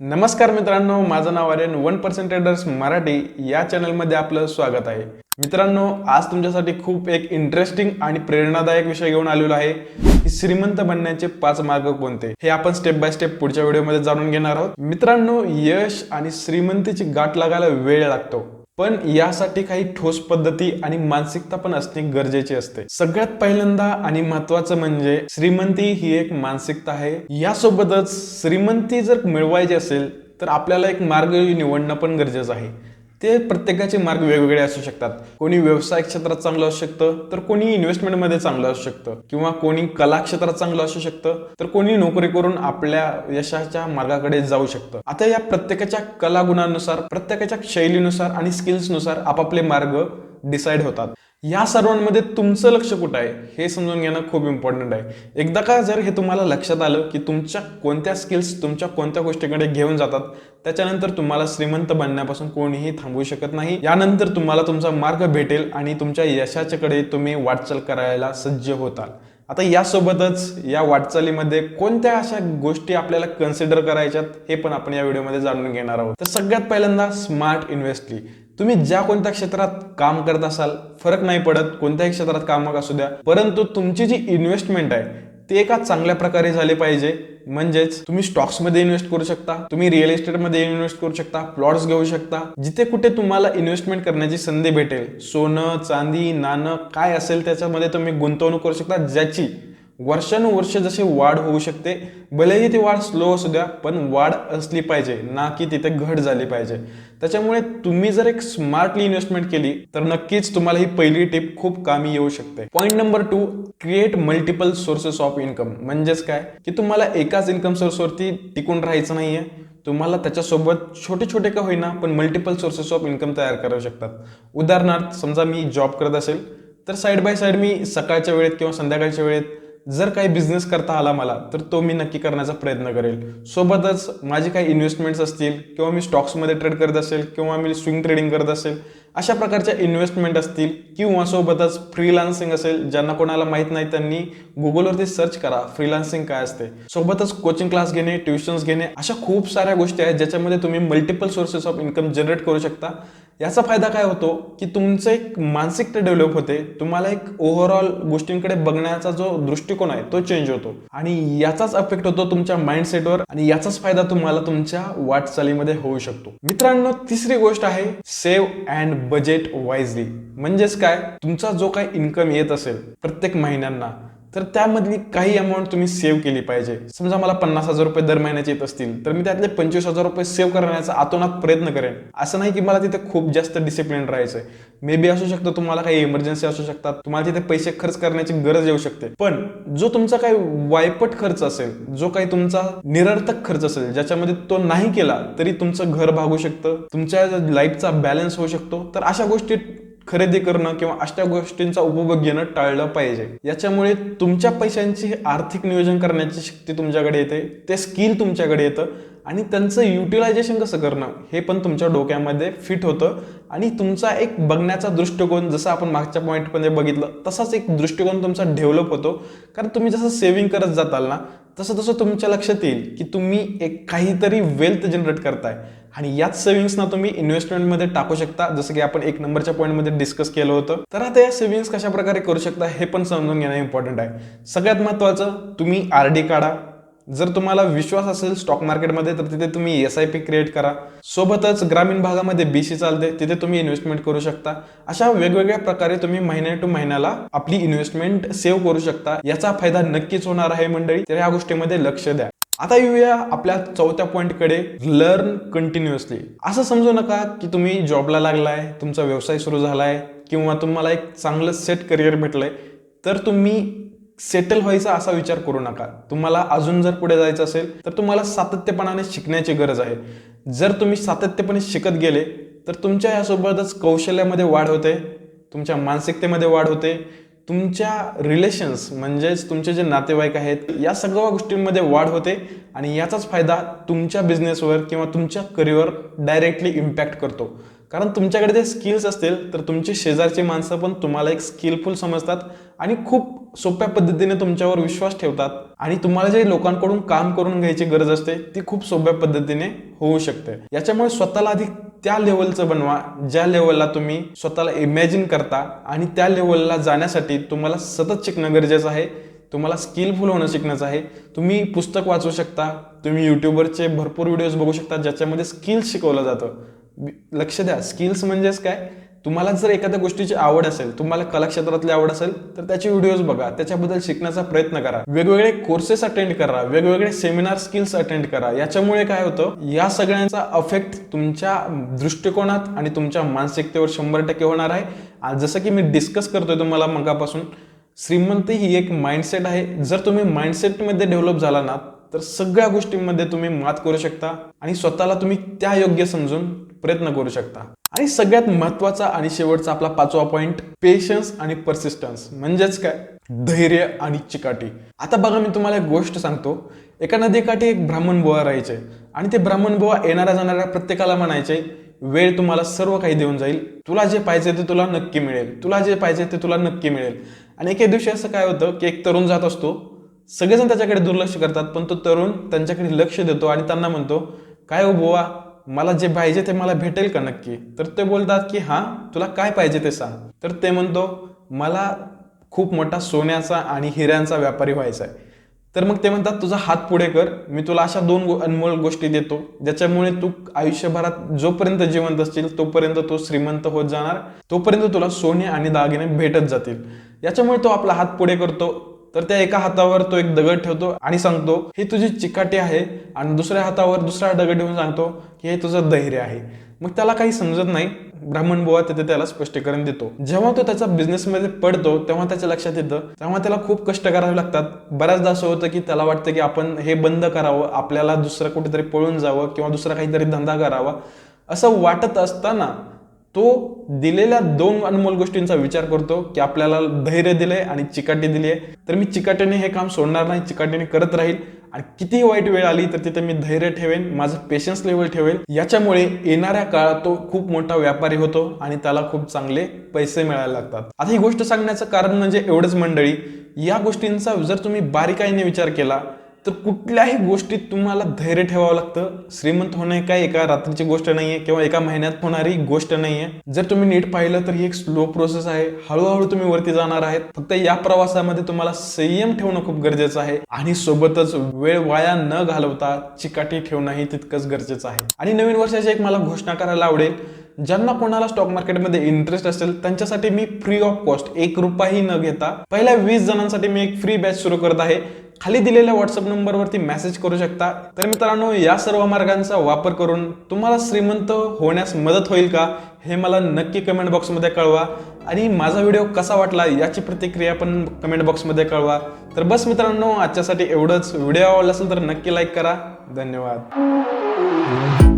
नमस्कार मित्रांनो माझं नाव Aryan one percent traders Marathi या चॅनलमध्ये आपलं स्वागत आहे. मित्रांनो आज तुमच्यासाठी खूप एक इंटरेस्टिंग आणि प्रेरणादायक विषय घेऊन आलेलो आहे की श्रीमंत बनण्याचे पाच मार्ग कोणते? हे आपण स्टेप बाय स्टेप पुढच्या व्हिडिओमध्ये जाणून घेणार आहोत. मित्रांनो यश आणि श्रीमंतीची गाठ लागायला वेळ लागतो. पण यासाठी काही ठोस पद्धती आणि मानसिकता पण असणे गरजेचे असते. सगळ्यात पहिल्यांदा आणि महत्वाचं म्हणजे श्रीमंती ही एक मानसिकता आहे. यासोबतच श्रीमंती जर मिळवायची असेल तर आपल्याला एक मार्ग निवडणं पण गरजेचं आहे. ते प्रत्येकाचे मार्ग वेगवेगळे असू शकतात. कोणी व्यवसाय क्षेत्रात चांगलं असू शकतं तर कोणी इन्व्हेस्टमेंटमध्ये चांगलं असू शकतं. किंवा कोणी कला क्षेत्रात चांगलं असू शकतं तर कोणी नोकरी करून आपल्या यशाच्या मार्गाकडे जाऊ शकतं. आता या प्रत्येकाच्या कलागुणानुसार प्रत्येकाच्या शैलीनुसार आणि स्किल्सनुसार आपापले मार्ग डिसाईड होतात. या सर्वांमध्ये तुमचं लक्ष कुठं आहे? हे समजून घेणं खूप इम्पॉर्टंट आहे. एकदा का जर हे तुम्हाला लक्षात आलं की तुमच्या कोणत्या स्किल्स तुमच्या कोणत्या गोष्टीकडे घेऊन जातात त्याच्यानंतर तुम्हाला श्रीमंत बनण्यापासून कोणीही थांबवू शकत नाही. यानंतर तुम्हाला तुमचा मार्ग भेटेल आणि तुमच्या यशाच्याकडे तुम्ही वाटचाल करायला सज्ज होताल. आता यासोबतच या वाटचालीमध्ये कोणत्या अशा गोष्टी आपल्याला कन्सिडर करायच्यात हे पण आपण या व्हिडिओमध्ये जाणून घेणार आहोत. तर सगळ्यात पहिल्यांदा स्मार्ट इन्व्हेस्टली तुम्ही ज्या कोणत्या क्षेत्रात काम करत असाल फरक नाही पडत कोणत्याही क्षेत्रात काम असू द्या. परंतु तुमची जी इन्व्हेस्टमेंट आहे ते एका चांगल्या प्रकारे झाले पाहिजे. म्हणजेच तुम्ही स्टॉक्समध्ये इन्व्हेस्ट करू शकता तुम्ही रिअल इस्टेटमध्ये इन्व्हेस्ट करू शकता प्लॉट्स घेऊ शकता. जिथे कुठे तुम्हाला इन्व्हेस्टमेंट करण्याची संधी भेटेल सोनं चांदी नाणं काय असेल त्याच्यामध्ये तुम्ही गुंतवणूक करू शकता ज्याची वर्षानुवर्ष जसे वाढ होऊ शकते भलेही ती वाढ स्लो असू द्या पण वाढ असली पाहिजे ना की तिथे घट झाली पाहिजे. त्याच्यामुळे तुम्ही जर एक स्मार्टली इन्व्हेस्टमेंट केली तर नक्कीच तुम्हाला ही पहिली टिप खूप कामी येऊ शकते. Point number two create multiple sources of income म्हणजेच काय? की तुम्हाला एकाच इन्कम सोर्सवरती टिकून राहायचं नाहीये. तुम्हाला त्याच्यासोबत छोटे छोटे का होईना पण मल्टिपल सोर्सेस ऑफ इन्कम तयार करू शकतात. उदाहरणार्थ समजा मी जॉब करत असेल तर साईड बाय साईड मी सकाळच्या वेळेत किंवा संध्याकाळच्या वेळेत जर काही बिझनेस करता आला मला तर तो मी नक्की करण्याचा प्रयत्न करेल. सोबतच माझे काही इन्व्हेस्टमेंट्स असतील किंवा मी स्टॉक्समध्ये ट्रेड करत असेल किंवा मी स्विंग ट्रेडिंग करत असेल अशा प्रकारच्या इन्व्हेस्टमेंट असतील किंवा सोबतच फ्रीलान्सिंग असेल ज्यांना कोणाला माहीत नाही त्यांनी गुगलवरती सर्च करा फ्रीलान्सिंग काय असते. सोबतच कोचिंग क्लास घेणे ट्युशन्स घेणे अशा खूप साऱ्या गोष्टी आहेत ज्याच्यामध्ये तुम्ही multiple sources of income generate करू शकता. याचा फायदा काय होतो की तुमचं एक मानसिकता डेव्हलप होते. तुम्हाला एक ओव्हरऑल गोष्टींकडे बघण्याचा जो दृष्टिकोन आहे तो चेंज होतो. आणि याचाच अफेक्ट होतो तुमच्या माइंडसेटवर आणि याचाच फायदा तुम्हाला तुमच्या वाटचालीमध्ये होऊ शकतो. मित्रांनो तिसरी गोष्ट आहे सेव्ह अँड बजेट वाईजली म्हणजेच काय? तुमचा जो काही इन्कम येत असेल प्रत्येक महिन्यांना तर त्यामधली काही अमाऊंट तुम्ही सेव्ह केली पाहिजे. समजा मला पन्नास हजार रुपये दर महिन्याचे येत असतील तर मी त्यातले पंचवीस हजार रुपये सेव्ह करण्याचा आतोनात प्रयत्न करेन. असं नाही की मला तिथे खूप जास्त डिसिप्लिन राहायचंय. मे बी असू शकतं तुम्हाला काही इमर्जन्सी असू शकतात तुम्हाला तिथे पैसे खर्च करण्याची गरज येऊ शकते. पण जो तुमचा काही वायपट खर्च असेल जो काही तुमचा निरर्थक खर्च असेल ज्याच्यामध्ये तो नाही केला तरी तुमचं घर भागू शकतं तुमच्या लाईफचा बॅलन्स होऊ शकतो. तर अशा गोष्टी खरेदी करणं किंवा अशा गोष्टींचा उपभोग घेणं टाळलं पाहिजे. याच्यामुळे तुमच्या पैशांची आर्थिक नियोजन करण्याची शक्ती तुमच्याकडे येते ते स्किल तुमच्याकडे येतं आणि त्यांचं युटिलायझेशन कसं करणं हे पण तुमच्या डोक्यामध्ये फिट होतं आणि तुमचा एक बघण्याचा दृष्टिकोन जसं आपण मागच्या पॉईंटमध्ये बघितलं तसाच एक दृष्टिकोन तुमचा डेव्हलप होतो. कारण तुम्ही जसं सेव्हिंग करत जाताल ना तसं तसं तुमच्या लक्षात येईल की तुम्ही एक काहीतरी वेल्थ जनरेट करताय. आणि याच सेव्हिंग्सना तुम्ही इन्व्हेस्टमेंटमध्ये टाकू शकता. जसं की आपण एक नंबरच्या पॉईंटमध्ये डिस्कस केलं होतं. तर आता या सेव्हिंग्स कशा प्रकारे करू शकता हे पण समजून घेणं इम्पॉर्टंट आहे. सगळ्यात महत्त्वाचं तुम्ही आर डी काढा. जर तुम्हाला विश्वास असेल स्टॉक मार्केटमध्ये तर तिथे तुम्ही एस आय पी क्रिएट करा. सोबतच ग्रामीण भागामध्ये बी सी चालते तिथे तुम्ही इन्व्हेस्टमेंट करू शकता. अशा वेगवेगळ्या प्रकारे तुम्ही महिन्या टू महिन्याला आपली इन्व्हेस्टमेंट सेव्ह करू शकता. याचा फायदा नक्कीच होणार आहे मंडळी. तर या गोष्टीमध्ये लक्ष द्या. आता येऊया आपल्या चौथ्या पॉईंटकडे लर्न कंटिन्युअसली असं समजू नका की तुम्ही जॉबला लागलाय तुमचा व्यवसाय सुरू झालाय किंवा तुम्हाला एक चांगलं सेट करिअर भेटलंय तर तुम्ही सेटल व्हायचा असा विचार करू नका. तुम्हाला अजून जर पुढे जायचं असेल तर तुम्हाला सातत्यपणाने शिकण्याची गरज आहे. जर तुम्ही सातत्यपणे शिकत गेले तर तुमच्या यासोबतच कौशल्यामध्ये वाढ होते तुमच्या मानसिकतेमध्ये वाढ होते तुमच्या रिलेशन्स म्हणजेच तुमचे जे नातेवाईक आहेत या सगळ्या गोष्टींमध्ये वाढ होते आणि याचाच फायदा तुमच्या बिझनेसवर किंवा तुमच्या करिअर डायरेक्टली इम्पॅक्ट करतो. कारण तुमच्याकडे जे स्किल्स असतील तर तुमची शेजारची माणसं पण तुम्हाला एक स्किलफुल समजतात आणि खूप सोप्या पद्धतीने तुमच्यावर विश्वास ठेवतात आणि तुम्हाला जे लोकांकडून काम करून घ्यायची गरज असते ती खूप सोप्या पद्धतीने होऊ शकते. याच्यामुळे स्वतःला अधिक त्या लेवलचं बनवा ज्या लेवलला तुम्ही स्वतःला इमॅजिन करता आणि त्या लेवलला जाण्यासाठी तुम्हाला सतत शिकणं गरजेचं आहे तुम्हाला स्किलफुल होणं शिकण्याचं आहे. तुम्ही पुस्तक वाचू शकता तुम्ही यूट्यूबवरचे भरपूर व्हिडिओज बघू शकता ज्याच्यामध्ये स्किल्स शिकवलं जातं. लक्ष द्या स्किल्स म्हणजेच काय? तुम्हाला जर एखाद्या गोष्टीची आवड असेल तुम्हाला कला क्षेत्रातली आवड असेल तर त्याचे व्हिडिओज बघा. त्याच्याबद्दल शिकण्याचा प्रयत्न करा. वेगवेगळे कोर्सेस अटेंड करा. वेगवेगळे सेमिनार स्किल्स अटेंड करा. याच्यामुळे काय होतं? या सगळ्यांचा अफेक्ट तुमच्या दृष्टिकोनात आणि तुमच्या मानसिकतेवर शंभर टक्के होणार आहे. जसं की मी डिस्कस करतोय तुम्हाला मगापासून श्रीमंती ही एक माइंडसेट आहे. जर तुम्ही माइंडसेटमध्ये डेव्हलप झाला ना तर सगळ्या गोष्टींमध्ये तुम्ही मात करू शकता आणि स्वतःला तुम्ही त्या योग्य समजून प्रयत्न करू शकता. आणि सगळ्यात महत्त्वाचा आणि शेवटचा आपला पाचवा पॉईंट पेशन्स आणि परसिस्टन्स म्हणजेच काय? धैर्य आणि चिकाटी. आता बघा मी तुम्हाला एक गोष्ट सांगतो. एका नदीकाठी एक ब्राह्मण बुवा राहायचे आणि ते ब्राह्मण बुवा येणाऱ्या जाणाऱ्या प्रत्येकाला म्हणायचे वेळ तुम्हाला सर्व काही देऊन जाईल. तुला जे पाहिजे ते तुला नक्की मिळेल. तुला जे पाहिजे ते तुला नक्की मिळेल. आणि एके दिवशी असं काय होतं की एक तरुण जात असतो सगळेजण त्याच्याकडे दुर्लक्ष करतात पण तो तरुण त्यांच्याकडे लक्ष देतो आणि त्यांना म्हणतो काय हो बुवा मला जे पाहिजे ते मला भेटेल का नक्की? तर ते बोलतात की हां तुला काय पाहिजे ते सांग. तर ते म्हणतो मला खूप मोठा सोन्याचा आणि हिऱ्यांचा व्यापारी व्हायचा आहे. तर मग ते म्हणतात तुझा हात पुढे कर मी तुला अशा दोन गो- अनमोल गोष्टी देतो ज्याच्यामुळे तू आयुष्यभरात जोपर्यंत जिवंत असतील तोपर्यंत तो श्रीमंत होत जाणार तोपर्यंत तुला सोने आणि दागिने भेटत जातील. याच्यामुळे तो आपला हात पुढे करतो तर त्या एका हातावर तो एक दगड ठेवतो आणि सांगतो ही तुझी चिकाटी आहे. आणि दुसऱ्या हातावर दुसरा दगड ठेवून सांगतो की हे तुझं धैर्य आहे. मग त्याला काही समजत नाही. ब्राह्मण बुवा तिथे त्याला स्पष्टीकरण देतो. जेव्हा तो त्याचा बिझनेसमध्ये पडतो तेव्हा त्याच्या लक्षात येतं तेव्हा त्याला खूप कष्ट करावे लागतात. बऱ्याचदा असं होतं की त्याला वाटतं की आपण हे बंद करावं आपल्याला दुसरं कुठेतरी पळून जावं किंवा दुसरा काहीतरी धंदा करावा. असं वाटत असताना तो दिलेल्या दोन अनमोल गोष्टींचा विचार करतो की आपल्याला धैर्य दिलंय आणि चिकाटी दिली आहे तर मी चिकाटीने हे काम सोडणार नाही चिकाटीने करत राहील. आणि कितीही वाईट वेळ आली तर तिथे मी धैर्य ठेवेन माझं पेशन्स लेवल ठेवेल याच्यामुळे येणाऱ्या काळात तो खूप मोठा व्यापारी होतो आणि त्याला खूप चांगले पैसे मिळायला लागतात. आता ही गोष्ट सांगण्याचं कारण म्हणजे एवढंच मंडळी या गोष्टींचा जर तुम्ही बारीकाईने विचार केला तर कुठल्याही गोष्टीत तुम्हाला धैर्य ठेवावं लागतं. श्रीमंत होणे काय? एका रात्रीची गोष्ट नाहीये किंवा एका महिन्यात होणारी गोष्ट नाहीये. जर तुम्ही नीट पाहिलं तर ही एक स्लो प्रोसेस आहे. हळूहळू तुम्ही वरती जाणार आहेत. फक्त या प्रवासामध्ये तुम्हाला संयम ठेवणं खूप गरजेचं आहे. आणि सोबतच वेळ वाया न घालवता चिकाटी ठेवणंही तितकंच गरजेचं आहे. आणि नवीन वर्षाची एक मला घोषणा करायला आवडेल. ज्यांना कोणाला स्टॉक मार्केटमध्ये इंटरेस्ट असेल त्यांच्यासाठी मी फ्री ऑफ कॉस्ट एक रुपयाही न घेता पहिल्या वीस जणांसाठी मी एक फ्री बॅच सुरू करत आहे. खाली दिलेल्या व्हॉट्सअप नंबरवरती मेसेज करू शकता. तर मित्रांनो या सर्व मार्गांचा वापर करून तुम्हाला श्रीमंत होण्यास मदत होईल का हे मला नक्की कमेंट बॉक्समध्ये कळवा. आणि माझा व्हिडिओ कसा वाटला याची प्रतिक्रिया पण कमेंट बॉक्समध्ये कळवा. तर बस मित्रांनो आजच्यासाठी एवढंच. व्हिडिओ आवडला असेल तर नक्की लाईक करा. धन्यवाद.